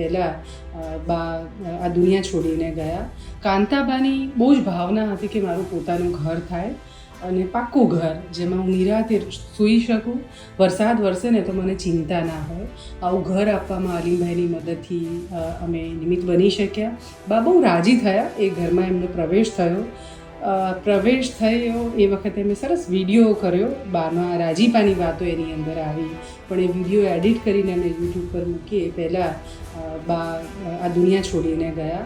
પહેલાં બા, આ દુનિયા છોડીને ગયા. કાંતાબાની બહુ જ ભાવના હતી કે મારું પોતાનું ઘર થાય અને પાક્કું ઘર, જેમાં હું નિરાતે સૂઈ શકું. વરસાદ વરસે ને તો મને ચિંતા ના હોય. આવું ઘર આપવામાં અલીમભાઈની મદદથી અમે નિમિત્ત બની શક્યા. બા બહુ રાજી થયા. એ ઘરમાં એમનો પ્રવેશ થયો. પ્રવેશ થયો. એ વખતે મેં સરસ વીડિયો કર્યો. બામાં રાજીપાની વાતો એની અંદર આવી. પણ એ વીડિયો એડિટ કરીને અમે યુટ્યુબ પર મૂકીએ. પહેલાં બા, આ દુનિયા છોડીને ગયા.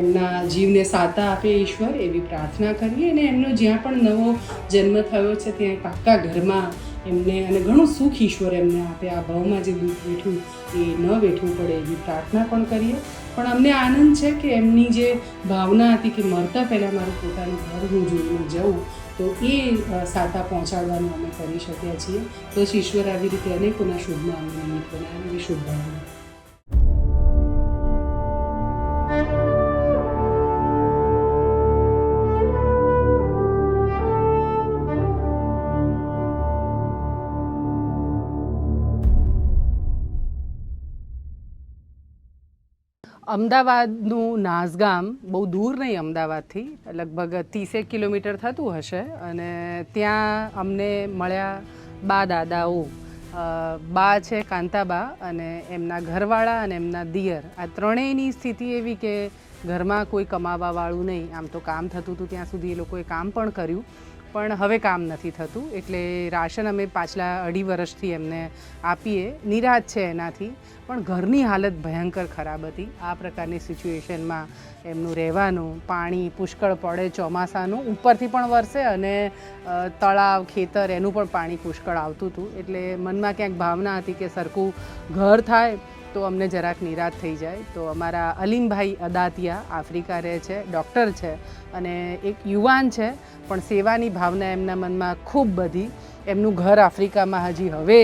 એમના જીવને સાતા આપે ઈશ્વર એવી પ્રાર્થના કરીએ અને એમનો જ્યાં પણ નવો જન્મ થયો છે ત્યાં પાક્કા ઘરમાં એમને અને ઘણું સુખ ઈશ્વર એમને આપે. આ ભાવમાં જે દુઃખ વેઠું, એ ન વેઠવું પડે એવી પ્રાર્થના પણ કરીએ. પણ અમને આનંદ છે કે એમની જે ભાવના હતી કે મરતા પહેલાં મારું પોતાનું ઘર હું જોઈને જઉં, તો એ સાતા પહોંચાડવાનું અમે કરી શક્યા છીએ. બસ ઈશ્વર આવી રીતે અનેકોના શુભમાં અમને નિમિત્ત બનાવે એવી શુભભાવના અમદાવાદનું નાસગામ બહુ દૂર નહીં અમદાવાદથી, લગભગ ત્રીસેક કિલોમીટર થતું હશે અને ત્યાં અમને મળ્યા બા દાદાઓ બા છે કાંતાબા અને એમના ઘરવાળા અને એમના દિયર. આ ત્રણેયની સ્થિતિ એવી કે ઘરમાં કોઈ કમાવાવાળું નહીં. આમ તો કામ થતું હતું ત્યાં સુધી એ લોકોએ કામ પણ કર્યું. પણ હવે કામ નથી થતું. એટલે રાશન અમે પાછલા અઢી વર્ષથી એમને આપીએ. નિરાશ છે એનાથી. પણ ઘરની હાલત ભયંકર ખરાબ હતી. આ પ્રકારની સિચ્યુએશનમાં એમનું રહેવાનું, પાણી પુષ્કળ પડે ચોમાસાનું, ઉપરથી પણ વરસે અને તળાવ, ખેતર એનું પણ પાણી પુષ્કળ આવતું હતું. એટલે મનમાં ક્યાંક ભાવના હતી કે સરખું ઘર થાય તો અમને જરાક નિરાશ થઈ જાય. તો અમારા અલીમભાઈ અદાતિયા આફ્રિકા રહે છે, ડૉક્ટર છે અને એક યુવાન છે, પણ સેવાની ભાવના એમના મનમાં ખૂબ બધી. એમનું ઘર આફ્રિકામાં હજી હવે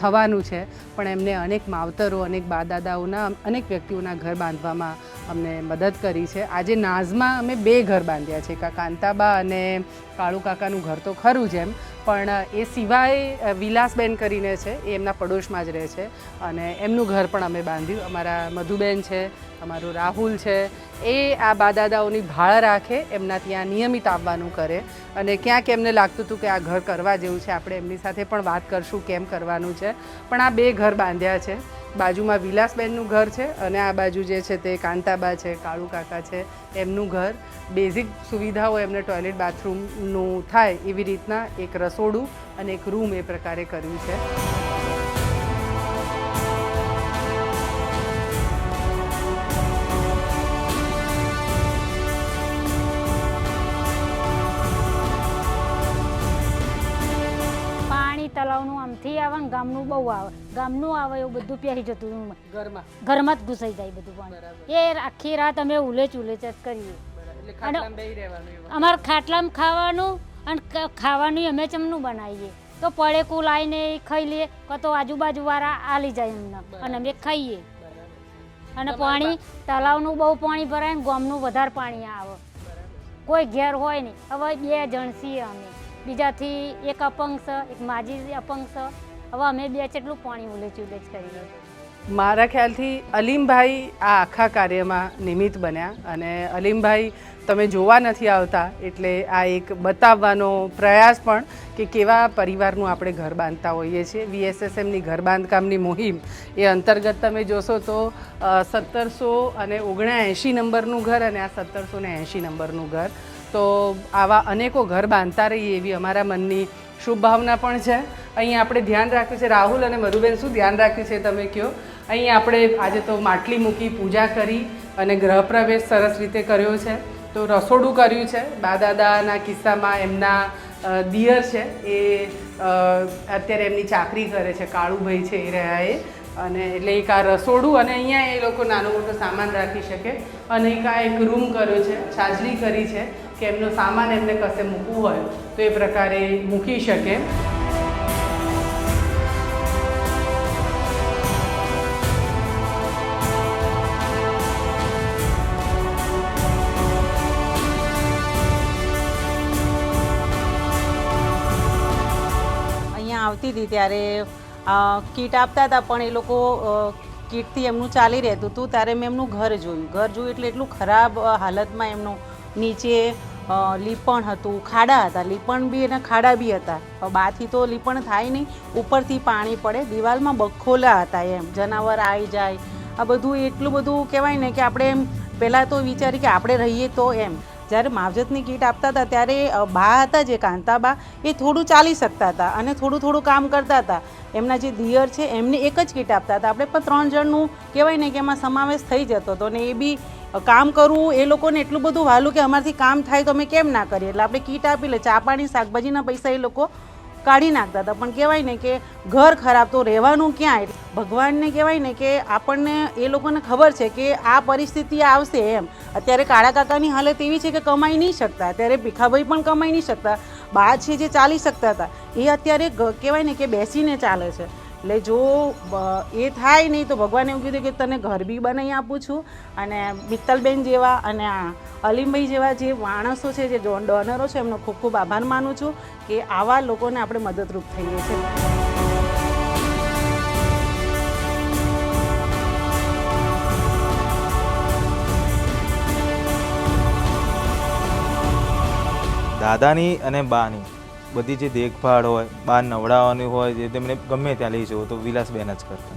થવાનું છે, પણ એમને અનેક માવતરો, અનેક બાદાદાઓના, અનેક વ્યક્તિઓના ઘર બાંધવામાં અમને મદદ કરી છે. આજે નાઝમાં અમે બે ઘર બાંધ્યા છે કા કાંતાબા અને કાળુ કાકાનું ઘર તો ખરું જ એમ પણ એ સિવાય વિલાસબેન કરીને છે, એ એમના પડોશમાં જ રહે છે. અને એમનું ઘર પણ અમે બાંધ્યું. અમારા મધુબેન છે અમારું રાહુલ છે, એ આ બાદાદાઓની ભાળ રાખે એમના ત્યાં નિયમિત આવવાનું કરે. અને ક્યાંક એમને લાગતું હતું કે આ ઘર કરવા જેવું છે, આપણે એમની સાથે પણ વાત કરશું કેમ કરવાનું છે. પણ આ બે ઘર બાંધ્યા છે. બાજુમાં વિલાસબેનનું ઘર છે અને આ બાજુ જે છે તે કાંતાબા છે, કાળુ કાકા છે, એમનું ઘર. બેઝિક સુવિધાઓ એમને ટોયલેટ બાથરૂમનું થાય એવી રીતના એક રસોડું અને એક રૂમ એ પ્રકારે કર્યું છે. આમથી આવે ને ગામનું બહુ આવે. ગામનું આવે એવું બધું પહેરી જતું. ઘરમાં. ઘરમાં જ ઘૂસાઈ જાય બધું પાણી. એ આખી રાત અમે ઉલે ચૂલે જ કરીએ. એવું. અમારે ખાટલામાં ખાવાનું અને ખાવાનું અમે ચમનું બનાવીએ. તો પડે કુ લાવીને એ ખાઈ લઈએ કાં તો આજુબાજુ વાળા આલી જાય એમને. અને અમે ખાઈએ. અને પાણી તળાવનું બહુ પાણી ભરાય ને ગામનું વધારે પાણી આવે. કોઈ ઘેર હોય નહીં. હવે બે જણ છીએ અમે. બીજાથી એક અપંગ છે એક માજી અપંગ છે હવે અમે બે જેટલું પાણી ઉલેચ ઉલેચ કરીએ. મારા ખ્યાલથી અલીમભાઈ આ આખા કાર્યમાં નિમિત્ત બન્યા અને અલીમભાઈ તમે જોવા નથી આવતા એટલે આ એક બતાવવાનો પ્રયાસ પણ કે કેવા પરિવારનું આપણે ઘર બાંધતા હોઈએ છીએ. વીએસએસએમની ઘર બાંધકામની મુહિમ એ અંતર્ગત તમે જોશો તો સત્તરસો અને ઓગણએંશી નંબરનું ઘર અને આ સત્તરસો ને એંશી નંબરનું ઘર તો આવા અનેકો ઘર બાંધતા રહીએ એવી અમારા મનની શુભ ભાવના પણ છે. અહીં આપણે ધ્યાન રાખ્યું છે, રાહુલ અને મધુબેન શું ધ્યાન રાખ્યું છે તમે કહો? અહીં આપણે આજે તો માટલી મૂકી પૂજા કરી અને ગૃહપ્રવેશ સરસ રીતે કર્યો છે. તો રસોડું કર્યું છે. બા દાદાના કિસ્સામાં એમના દિયર છે એ અત્યારે એમની ચાકરી કરે છે, કાળુભાઈ છે એ રહ્યા એ. અને એટલે એક આ રસોડું અને અહીંયા એ લોકો નાનો મોટો સામાન રાખી શકે. અને એક આ એક રૂમ કર્યો છે, છાજલી કરી છે, કે એમનો સામાન એમને કશે મૂકવું હોય તો એ પ્રકારે મૂકી શકે. અહીંયા આવતી હતી ત્યારે કીટ આપતા હતા, પણ એ લોકો કીટથી એમનું ચાલી રહેતું હતું. ત્યારે મેં એમનું ઘર જોયું. ઘર જોયું એટલે એટલું ખરાબ હાલતમાં એમનું નીચે લીપણ હતું. ખાડા હતા. લીપણ બી અને ખાડા બી હતા. બાથી તો લીપણ થાય નહીં. ઉપરથી પાણી પડે. દિવાલમાં બખોલા હતા એમ. જનાવર આવી જાય. આ બધું એટલું બધું કહેવાય ને કે આપણે એમ પહેલાં તો વિચારી કે આપણે રહીએ તો એમ. જ્યારે માવજતની કીટ આપતા હતા ત્યારે બા હતા જે કાંતાબા, એ થોડું ચાલી શકતા હતા અને થોડું થોડું કામ કરતા હતા. એમના જે દિયર છે, એમને એક જ કીટ આપતા હતા. આપણે પણ ત્રણ જણનું કહેવાય ને કે એમાં સમાવેશ થઈ જતો હતો ને એ બી કામ કરવું, એ લોકોને એટલું બધું વાલું કે અમારથી કામ થાય તો અમે કેમ ના કરીએ? એટલે આપણે કીટ આપી લે, ચા પાણી, શાકભાજીના પૈસા એ લોકો કાઢી નાખતા હતા. પણ કહેવાય ને કે ઘર ખરાબ તો રહેવાનું ક્યાં ભગવાનને કહેવાય ને કે આપણને એ લોકોને ખબર છે કે આ પરિસ્થિતિ આવશે એમ. અત્યારે કાળા કાકાની હાલત એવી છે કે કમાઈ નહીં શકતા. અત્યારે ભીખાભાઈ પણ કમાઈ નહીં શકતા. બા છે જે ચાલી શકતા હતા. એ અત્યારે કહેવાય ને કે બેસીને ચાલે છે. એટલે જો એ થાય નહીં તો ભગવાને એવું કીધું કે તને ઘર બી બનાવી આપું છું. અને મિત્તલબેન જેવા અને અલીમભાઈ જેવા જે માણસો છે, જે ડોનરો છે, એમનો ખૂબ ખૂબ આભાર માનું છું કે આવા લોકોને આપણે મદદરૂપ થઈએ છીએ દાદાની અને બાની. બધી જે દેખભાળ હોય બહાર નવડાવવાની હોય જે તેમને ગમે ત્યાં લઈ જવું તો વિલાસબેન જ કરતા.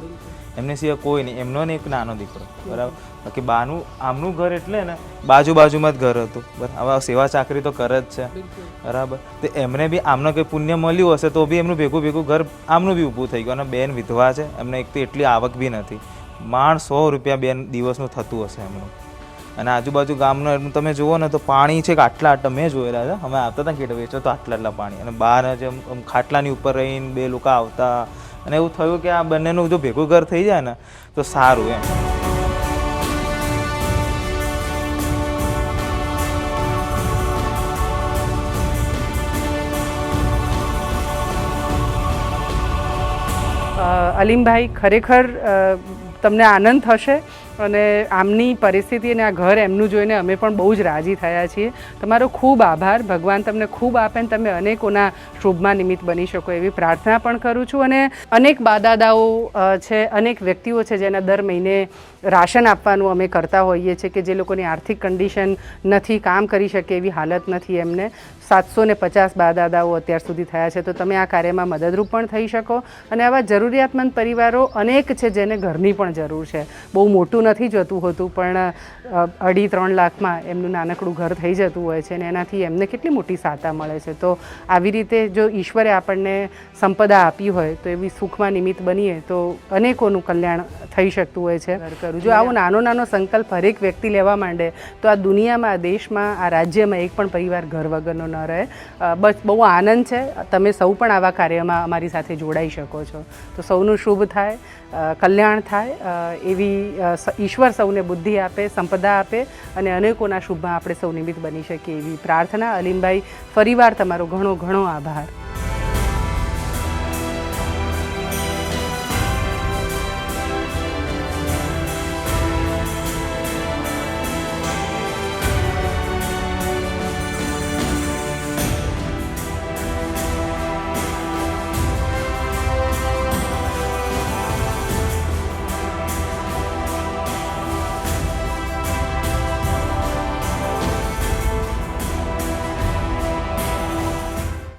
એમને સિવાય કોઈ નહીં એમનો ને એક નાનો દીકરો બરાબર? બાકી બાનું આમનું ઘર એટલે ને બાજુ બાજુમાં જ ઘર હતું. બરાબર હવે સેવા ચાકરી તો કરે જ છે. બરાબર? તો એમને બી આમનો કંઈ પુણ્ય મળ્યું હશે તો બી એમનું ભેગું ભેગું ઘર આમનું બી ઊભું થઈ ગયું. અને બેન વિધવા છે એમને એક તો એટલી આવક બી નથી. માંડ સો રૂપિયા બેન દિવસનું થતું હશે એમનું. અને આજુબાજુ ગામનો તમે જુઓ ને તો પાણી છે કે આટલા આટલા, મેં જોયેલા હતા અમે આવતા હતા કીટ વેચો તો આટલા આટલા પાણી. અને બહાર જ આમ ખાટલાની ઉપર રહીને બે લોકો આવતા. અને એવું થયું કે આ બંનેનું જો ભેગું ઘર થઈ જાય ને, તો સારું એમ. અલીમભાઈ, ખરેખર તમને આનંદ થશે. અને આમની પરિસ્થિતિ અને આ ઘર એમનું જોઈને અમે પણ બહુ જ રાજી થયા છીએ. તમારો ખૂબ આભાર. ભગવાન તમને ખૂબ આપે ને તમે અનેકોના શુભમાં નિમિત્ત બની શકો એવી પ્રાર્થના પણ કરું છું. અને અનેક બાદાદાઓ છે, અનેક વ્યક્તિઓ છે જેના દર મહિને રાશન આપવાનું અમે કરતા હોઈએ છીએ કે જે લોકોની આર્થિક કન્ડિશન નથી, કામ કરી શકે એવી હાલત નથી એમને. સાતસો ને પચાસ બાદાદાઓ અત્યાર સુધી થયા છે. તો તમે આ કાર્યમાં મદદરૂપ પણ થઈ શકો. અને આવા જરૂરિયાતમંદ પરિવારો અનેક છે જેને ઘરની પણ જરૂર છે. બહુ મોટું નથી જતું હોતું પણ અઢી ત્રણ લાખમાં એમનું નાનકડું ઘર થઈ જતું હોય છે અને એનાથી એમને કેટલી મોટી સાતા મળે છે. તો આવી રીતે જો ઈશ્વરે આપણને સંપદા આપી હોય તો એવી સુખમાં નિમિત્ત બનીએ તો અનેકોનું કલ્યાણ થઈ શકતું હોય છે. કરું. જો આવો નાનો નાનો સંકલ્પ હરેક વ્યક્તિ લેવા માંડે તો આ દુનિયામાં આ દેશમાં આ રાજ્યમાં એક પણ પરિવાર ઘર વગરનો ન રહે. બસ બહુ આનંદ છે. તમે સૌ પણ આવા કાર્યમાં અમારી સાથે જોડાઈ શકો છો. તો સૌનું શુભ થાય. કલ્યાણ થાય એવી ઈશ્વર સૌને બુદ્ધિ આપે, સંપદા આપે અને અનેકોના શુભમાં આપણે સૌ નિમિત્ત બની શકીએ એવી પ્રાર્થના. અલીમભાઈ, ફરીવાર તમારો ઘણો ઘણો આભાર.